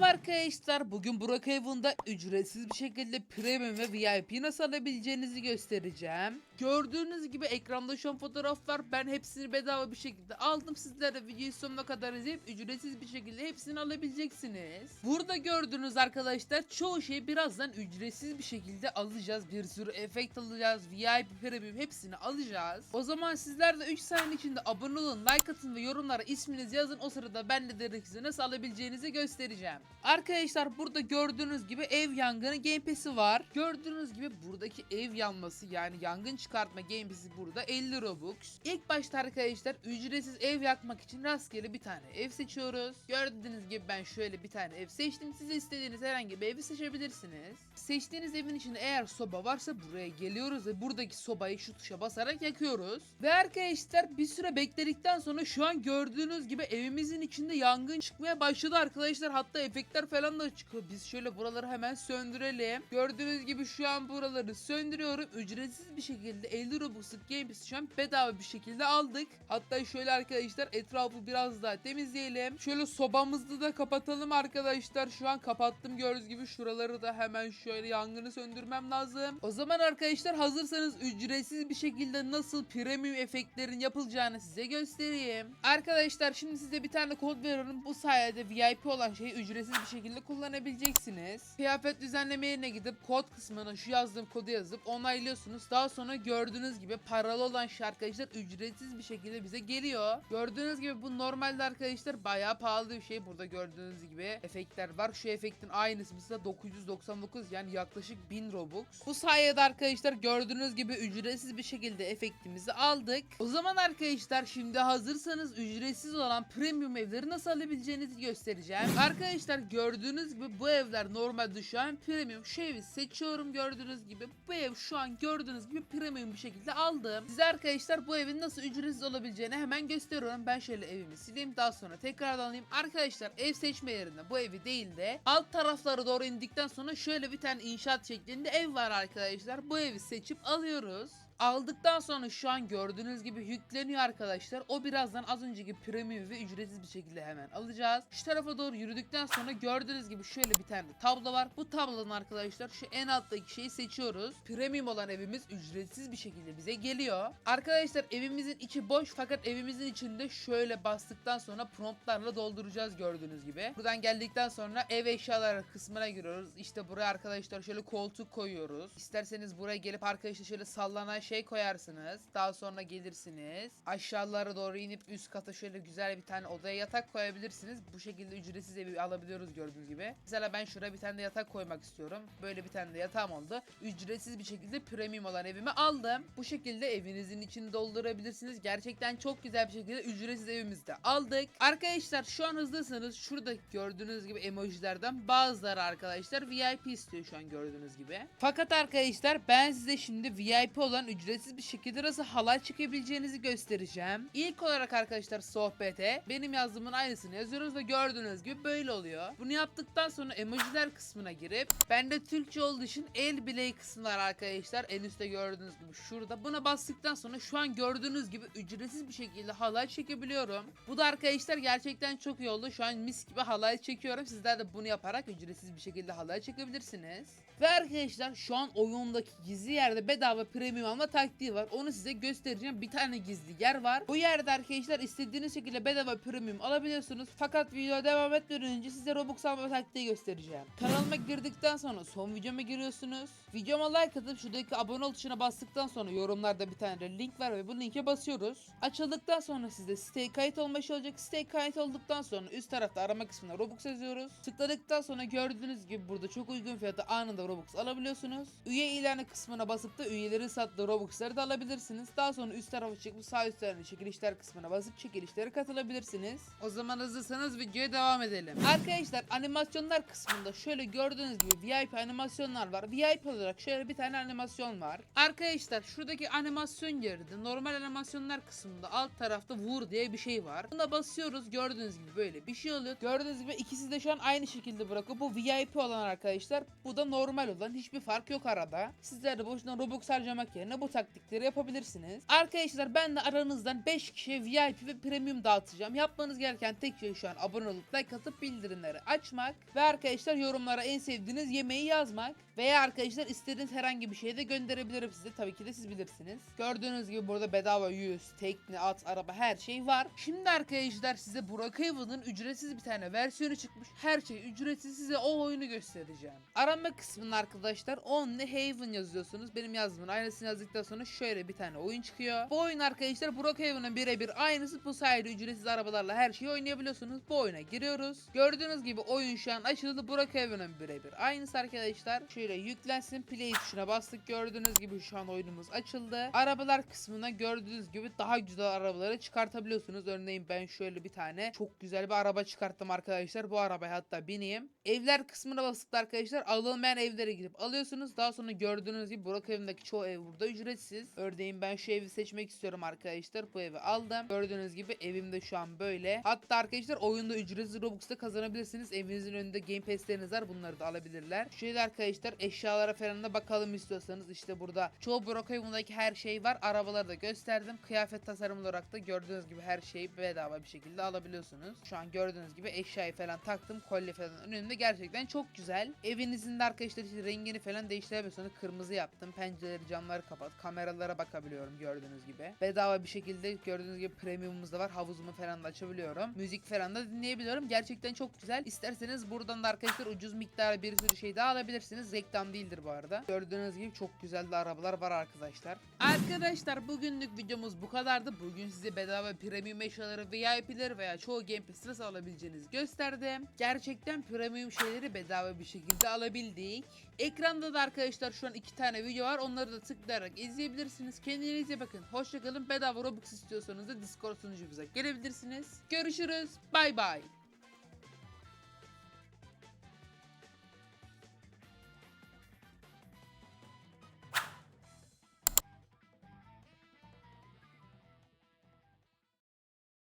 Merhaba arkadaşlar. Bugün Burak Evun'da ücretsiz bir şekilde premium ve VIP nasıl alabileceğinizi göstereceğim. Gördüğünüz gibi ekranda şu an fotoğraf var. Ben hepsini bedava bir şekilde aldım. Sizler de videoyu sonuna kadar izleyip ücretsiz bir şekilde hepsini alabileceksiniz. Burada gördüğünüz arkadaşlar çoğu şeyi birazdan ücretsiz bir şekilde alacağız. Bir sürü efekt alacağız. VIP premium hepsini alacağız. O zaman sizler de 3 saniye içinde abone olun, like atın ve yorumlara isminizi yazın. O sırada ben de direkt size nasıl alabileceğinizi göstereceğim. Arkadaşlar burada gördüğünüz gibi ev yangını game pass'i var. Gördüğünüz gibi buradaki ev yanması yani yangın çıkartma game pass'i burada 50 Robux. İlk başta arkadaşlar ücretsiz ev yakmak için rastgele bir tane ev seçiyoruz. Gördüğünüz gibi ben şöyle bir tane ev seçtim. Siz istediğiniz herhangi bir evi seçebilirsiniz. Seçtiğiniz evin içinde eğer soba varsa buraya geliyoruz ve buradaki sobayı şu tuşa basarak yakıyoruz. Ve arkadaşlar bir süre bekledikten sonra şu an gördüğünüz gibi evimizin içinde yangın çıkmaya başladı arkadaşlar. Hatta efektler falan da çıkıyor. Biz şöyle buraları hemen söndürelim. Gördüğünüz gibi şu an buraları söndürüyorum. Ücretsiz bir şekilde 50 Robux'lık Game şu an bedava bir şekilde aldık. Hatta şöyle arkadaşlar etrafı biraz daha temizleyelim. Şöyle sobamızı da kapatalım arkadaşlar. Şu an kapattım gördüğünüz gibi şuraları da hemen şöyle yangını söndürmem lazım. O zaman arkadaşlar hazırsanız ücretsiz bir şekilde nasıl premium efektlerin yapılacağını size göstereyim. Arkadaşlar şimdi size bir tane kod veriyorum. Bu sayede VIP olan şeyi ücretsiz bir şekilde kullanabileceksiniz. Kıyafet düzenleme yerine gidip kod kısmına şu yazdığım kodu yazıp onaylıyorsunuz. Daha sonra gördüğünüz gibi paralı olan şey arkadaşlar ücretsiz bir şekilde bize geliyor. Gördüğünüz gibi bu normalde arkadaşlar bayağı pahalı bir şey. Burada gördüğünüz gibi efektler var. Şu efektin aynısı mesela 999 yani yaklaşık 1000 Robux. Bu sayede arkadaşlar gördüğünüz gibi ücretsiz bir şekilde efektimizi aldık. O zaman arkadaşlar şimdi hazırsanız ücretsiz olan premium evleri nasıl alabileceğinizi göstereceğim. Arkadaşlar gördüğünüz gibi bu evler normalde şu an premium. Şu evi seçiyorum gördüğünüz gibi. Bu ev şu an gördüğünüz gibi premium bir şekilde aldım. Size arkadaşlar bu evin nasıl ücretsiz olabileceğini hemen gösteriyorum. Ben şöyle evimi sileyim daha sonra tekrardan alayım. Arkadaşlar ev seçme yerinde bu evi değil de alt taraflara doğru indikten sonra şöyle bir tane inşaat şeklinde ev var arkadaşlar. Bu evi seçip alıyoruz. Aldıktan sonra şu an gördüğünüz gibi yükleniyor arkadaşlar. O birazdan az önceki premium ve ücretsiz bir şekilde hemen alacağız. Şu tarafa doğru yürüdükten sonra gördüğünüz gibi şöyle bir tane tablo var. Bu tablodan arkadaşlar şu en alttaki şeyi seçiyoruz. Premium olan evimiz ücretsiz bir şekilde bize geliyor. Arkadaşlar evimizin içi boş fakat evimizin içinde şöyle bastıktan sonra promptlarla dolduracağız gördüğünüz gibi. Buradan geldikten sonra ev eşyaları kısmına giriyoruz. İşte buraya arkadaşlar şöyle koltuk koyuyoruz. İsterseniz buraya gelip arkadaşlar şöyle sallanan şey koyarsınız. Daha sonra gelirsiniz. Aşağılara doğru inip üst kata şöyle güzel bir tane odaya yatak koyabilirsiniz. Bu şekilde ücretsiz evi alabiliyoruz gördüğünüz gibi. Mesela ben şuraya bir tane de yatak koymak istiyorum. Böyle bir tane de yatağım oldu. Ücretsiz bir şekilde premium olan evimi aldım. Bu şekilde evinizin içini doldurabilirsiniz. Gerçekten çok güzel bir şekilde ücretsiz evimizde aldık. Arkadaşlar şu an hızlısınız. Şurada gördüğünüz gibi emojilerden bazıları arkadaşlar VIP istiyor şu an gördüğünüz gibi. Fakat arkadaşlar ben size şimdi VIP olan ücretsiz bir şekilde nasıl halay çekebileceğinizi göstereceğim. İlk olarak arkadaşlar sohbete benim yazdığımın aynısını yazıyoruz ve gördüğünüz gibi böyle oluyor. Bunu yaptıktan sonra emojiler kısmına girip bende Türkçe olduğu için el bileği kısımlar arkadaşlar en üstte gördüğünüz gibi şurada. Buna bastıktan sonra şu an gördüğünüz gibi ücretsiz bir şekilde halay çekebiliyorum. Bu da arkadaşlar gerçekten çok iyi oldu. Şu an mis gibi halay çekiyorum. Sizler de bunu yaparak ücretsiz bir şekilde halay çekebilirsiniz. Ve arkadaşlar şu an oyundaki gizli yerde bedava premium alma taktiği var. Onu size göstereceğim. Bir tane gizli yer var. Bu yerde arkadaşlar istediğiniz şekilde bedava premium alabiliyorsunuz. Fakat video devam etmeden önce size Robux alma taktiği göstereceğim. Kanalıma girdikten sonra son videoma giriyorsunuz. Videoma like atıp şuradaki abone ol tuşuna bastıktan sonra yorumlarda bir tane link var ve bu linke basıyoruz. Açıldıktan sonra sizde siteye kayıt olma işi olacak. Siteye kayıt olduktan sonra üst tarafta arama kısmına Robux yazıyoruz. Tıkladıktan sonra gördüğünüz gibi burada çok uygun fiyata anında Robux alabiliyorsunuz. Üye ilanı kısmına basıp da üyelerin sattığı Robux'ları da alabilirsiniz. Daha sonra üst tarafa çıkıp sağ üstlerine çekilişler kısmına basıp çekilişlere katılabilirsiniz. O zaman hazırsanız videoya devam edelim. Arkadaşlar animasyonlar kısmında şöyle gördüğünüz gibi VIP animasyonlar var. VIP olarak şöyle bir tane animasyon var. Arkadaşlar şuradaki animasyon yerinde normal animasyonlar kısmında alt tarafta vur diye bir şey var. Buna basıyoruz gördüğünüz gibi böyle bir şey oluyor. Gördüğünüz gibi ikisi de şu an aynı şekilde bırakıyor. Bu VIP olan arkadaşlar. Bu da normal olan. Hiçbir fark yok arada. Sizler de boşuna Robux harcamak yerine bu taktikleri yapabilirsiniz. Arkadaşlar ben de aranızdan 5 kişiye VIP ve premium dağıtacağım. Yapmanız gereken tek şey şu an abone olup like atıp bildirimleri açmak ve arkadaşlar yorumlara en sevdiğiniz yemeği yazmak veya arkadaşlar istediğiniz herhangi bir şeyi de gönderebilirim size. Tabii ki de siz bilirsiniz. Gördüğünüz gibi burada bedava yüz, tekne, at, araba her şey var. Şimdi arkadaşlar size Brookhaven'ın ücretsiz bir tane versiyonu çıkmış. Her şey ücretsiz size o oyunu göstereceğim. Arama kısmında arkadaşlar Only Haven yazıyorsunuz. Benim yazdığımın aynısını yazdıktan sonra şöyle bir tane oyun çıkıyor. Bu oyun arkadaşlar Brookhaven'ın birebir aynısı. Bu sayede ücretsiz arabalarla her şeyi oynayabiliyorsunuz. Bu oyuna giriyoruz. Gördüğünüz gibi oyun şu an açıldı. Brookhaven'ın birebir aynısı arkadaşlar. Şöyle yüklensin. Play tuşuna bastık. Gördüğünüz gibi şu an oyunumuz açıldı. Arabalar kısmına gördüğünüz gibi daha güzel arabaları çıkartabiliyorsunuz. Örneğin ben şöyle bir tane çok güzel bir araba çıkarttım arkadaşlar. Bu arabaya hatta bineyim. Evler kısmına da arkadaşlar alınmayan evlere gidip alıyorsunuz. Daha sonra gördüğünüz gibi Burak evindeki çoğu ev burada ücretsiz. Örneğin ben şu evi seçmek istiyorum arkadaşlar. Bu evi aldım. Gördüğünüz gibi evimde şu an böyle. Hatta arkadaşlar oyunda ücretsiz Robux'ta kazanabilirsiniz. Evinizin önünde Game Pass'leriniz var. Bunları da alabilirler. Şöyle arkadaşlar eşyalara falan da bakalım istiyorsanız. işte burada çoğu Brookhaven'daki her şey var. Arabaları da gösterdim. Kıyafet tasarımı olarak da gördüğünüz gibi her şeyi bedava bir şekilde alabiliyorsunuz. Şu an gördüğünüz gibi eşyayı falan taktım. Kolye falan önünde gerçekten çok güzel. Evinizin de arkadaşlar işte rengini falan değiştirebiliyorsunuz. Kırmızı yaptım. Pencereleri camları kapat. Kameralara bakabiliyorum gördüğünüz gibi. Bedava bir şekilde gördüğünüz gibi premiumumuz da var. Havuzumu falan da açabiliyorum. Müzik falan da dinleyebiliyorum. Gerçekten çok güzel. İsterseniz buradan da arkadaşlar ucuz miktarda bir sürü şey daha alabilirsiniz. Reklam değildir bu arada. Gördüğünüz gibi çok güzel de arabalar var arkadaşlar. Arkadaşlar bugünlük videomuz bu kadardı. Bugün size bedava premium eşyaları, VIP'leri veya çoğu Game Pass nasıl alabileceğinizi gösterdim. Gerçekten premium şeyleri bedava bir şekilde alabildik. Ekranda da arkadaşlar şu an iki tane video var. Onları da tıklayarak izleyebilirsiniz. Kendinize bakın. Hoşçakalın. Bedava Robux istiyorsanız da Discord sunucumuza gelebilirsiniz. Görüşürüz. Bay bay.